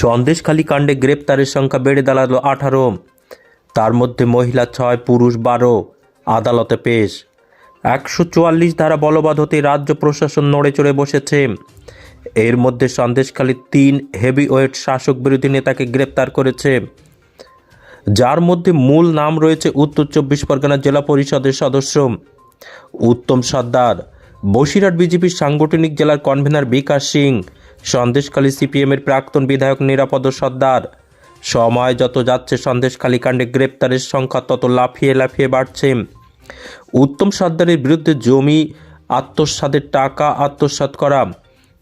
সন্দেশখালী কাণ্ডে গ্রেপ্তারের সংখ্যা বেড়ে দাঁড়াল আঠারো। তার মধ্যে মহিলা ছয়, পুরুষ বারো, আদালতে পেশ। একশো চুয়াল্লিশ ধারা বলবৎ হতে রাজ্য প্রশাসন নড়ে চড়ে বসেছে। এর মধ্যে সন্দেশখালী তিন হেভিওয়েট শাসক বিরোধী নেতাকে গ্রেপ্তার করেছে। যার মধ্যে মূল নাম রয়েছে উত্তর চব্বিশ পরগনা জেলা পরিষদের সদস্য। উত্তম সর্দার, বসিরহাট বিজেপির সাংগঠনিক জেলার কনভেনার বিকাশ সিং সন্দেশখালী সিপিএমের প্রাক্তন বিধায়ক নিরাপদ সর্দার। সময় যত যাচ্ছে, সন্দেশখালী কাণ্ডে গ্রেপ্তারের সংখ্যা তত লাফিয়ে লাফিয়ে বাড়ছে। উত্তম সর্দারের বিরুদ্ধে জমি আত্মসাদের টাকা, আত্মসাৎ করা,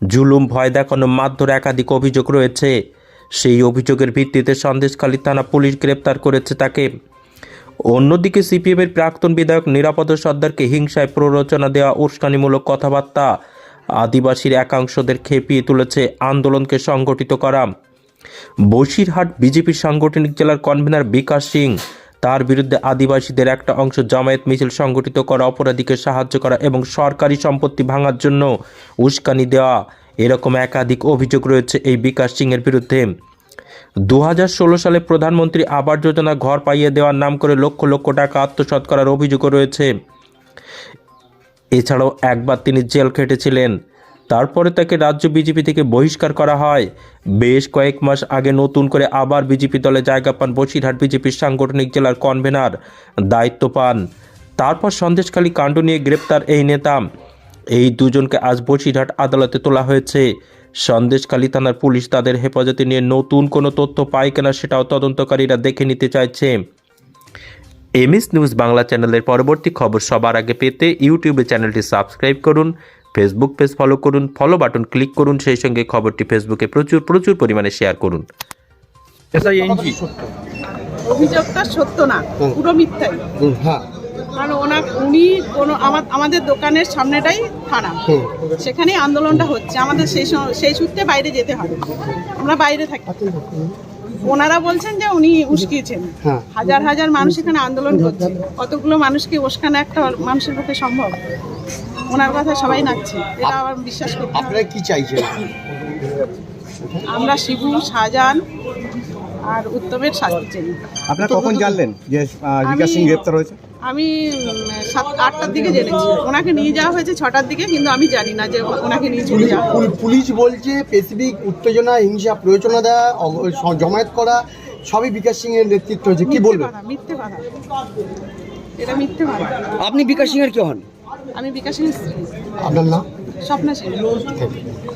জুলুম, ভয় দেখানো, মারধর একাধিক অভিযোগ রয়েছে। সেই অভিযোগের ভিত্তিতে সন্দেশখালী থানা পুলিশ গ্রেপ্তার করেছে তাকে। অন্যদিকে সিপিএমের প্রাক্তন বিধায়ক নিরাপদ সর্দারকে হিংসায় প্ররোচনা দেওয়া উস্কানিমূলক কথাবার্তা আদিবাসীর একাংশদের খেপিয়ে তুলেছে আন্দোলনকে সংগঠিত করা। বসিরহাট বিজেপির সাংগঠনিক জেলার কনভেনার বিকাশ সিং, তার বিরুদ্ধে আদিবাসীদের একটা অংশ জামায়াত মিছিল সংগঠিত করা অপরাধীকে সাহায্য করা এবং সরকারি সম্পত্তি ভাঙার জন্য উস্কানি দেওয়া, এরকম একাধিক অভিযোগ রয়েছে এই বিকাশ সিংয়ের বিরুদ্ধে। দু হাজার ষোলো সালে প্রধানমন্ত্রী আবাস যোজনা ঘর পাইয়ে দেওয়ার নাম করে লক্ষ লক্ষ টাকা আত্মসাৎ করার অভিযোগও রয়েছে। এছাড়াও একবার তিনি জেল খেটেছিলেন। তারপরে তাকে রাজ্য বিজেপি থেকে বহিষ্কার করা হয়। বেশ কয়েক মাস আগে নতুন করে আবার বিজেপি দলে জায়গা পান বসিরহাট বিজেপির সাংগঠনিক জেলার কনভেনার দায়িত্ব পান। তারপর সন্দেশখালী কাণ্ড নিয়ে গ্রেপ্তার এই নেতা। এই দুজনকে আজ বসিরহাট আদালতে তোলা হয়েছে। সন্দেশখালী থানার পুলিশ তাদের হেফাজতে নিয়ে নতুন কোনো তথ্য পায় কিনা সেটাও তদন্তকারীরা দেখে নিতে চাইছে। এমএস নিউজ বাংলা চ্যানেলের পরবর্তী খবর সবার আগে পেতে ইউটিউবে চ্যানেলটি সাবস্ক্রাইব করুন ফেসবুক পেজ ফলো করুন ফলো বাটন ক্লিক করুন সেই সঙ্গে খবরটি ফেসবুকে প্রচুর প্রচুর পরিমাণে শেয়ার করুন। অভিযোগটা সত্য না পুরো মিথ্যাই। হ্যাঁ। কারণ ওনার উনি কোনো আমাদের দোকানের সামনেটাই থানা। সেখানেই আন্দোলনটা হচ্ছে। আমাদের সেই সেই সূত্রে বাইরে যেতে হবে আমরা বাইরে থাকি। ওনারা বলছেন যে উনি উস্কিয়েছেন হ্যাঁ। হাজার হাজার মানুষ এখানে আন্দোলন করছে কতগুলো মানুষকে উস্কানো একটা মানুষের পক্ষে সম্ভব ওনার কথা সবাই নাচছে এটা আবার বিশ্বাস করতে। আপনারা কি চাইছেন আমরা শিবু শাহজাহান আর উত্তমের শাস্তি চাই আপনারা কখন জানলেন যে বিকাশ সিং গ্রেপ্তার হয়েছে? আমি সাত আটটার দিকে জেনেছি। ওনাকে নিয়ে যাওয়া হয়েছে ছটার দিকে কিন্তু আমি জানি না যে ওনাকে নিয়ে চলে যাওয়া পুলিশ বলছে স্পেসিফিক উত্তেজনা হিংসা প্রয়োজনা দেওয়া জমায়েত করা সবই বিকাশ সিং এর নেতৃত্ব হয়েছে। কি বলবেন? মিথ্যে কথা। এটা মিথ্যে কথা। আপনি বিকাশ সিং এর কে হন? আমি বিকাশের স্ত্রী। আপনার নাম? স্বপ্না ছিল